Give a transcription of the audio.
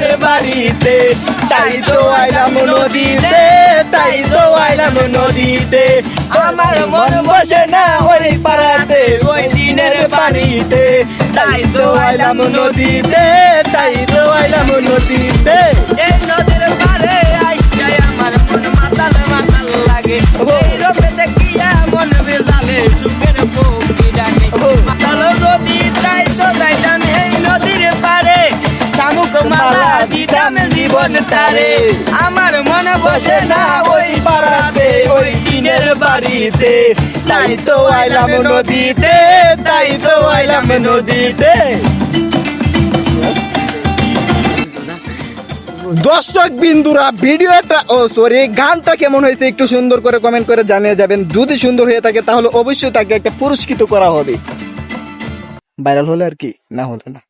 টিনের বাড়িতে, তাই তো আইলাম নদীতে, তাই তো আইলাম নদীতে। আমার মন বসে না ওই পাড়াতে, ওই টিনের বাড়িতে তাই তো আইলাম নদীতে, তাই তো আইলাম নদীতে। এই নদীর পারে আইসাই আমার মন মাতাল মাতাল লাগে। ওই রূপে দেখিয়া মন বেজালে সুখের পক্ষী ডাকে মাতাল নদী, তাই তো যাইতাম মালা দিতাম জীবন তারে। আমার মন বসে না ওই পাড়াতে ওই টিনের বাড়িতে। তাই তো আইলাম নদীতে তাই তো আইলাম নদীতে। দর্শক বিন্দুরা ভিডিওটা ও সরি গানটা কেমন হয়েছে একটু সুন্দর করে কমেন্ট করে জানিয়ে যাবেন। যদি সুন্দর হয়ে থাকে তাহলে অবশ্যই তাকে একটা পুরস্কৃত করা হবে। ভাইরাল হলে আর কি? না হলে না।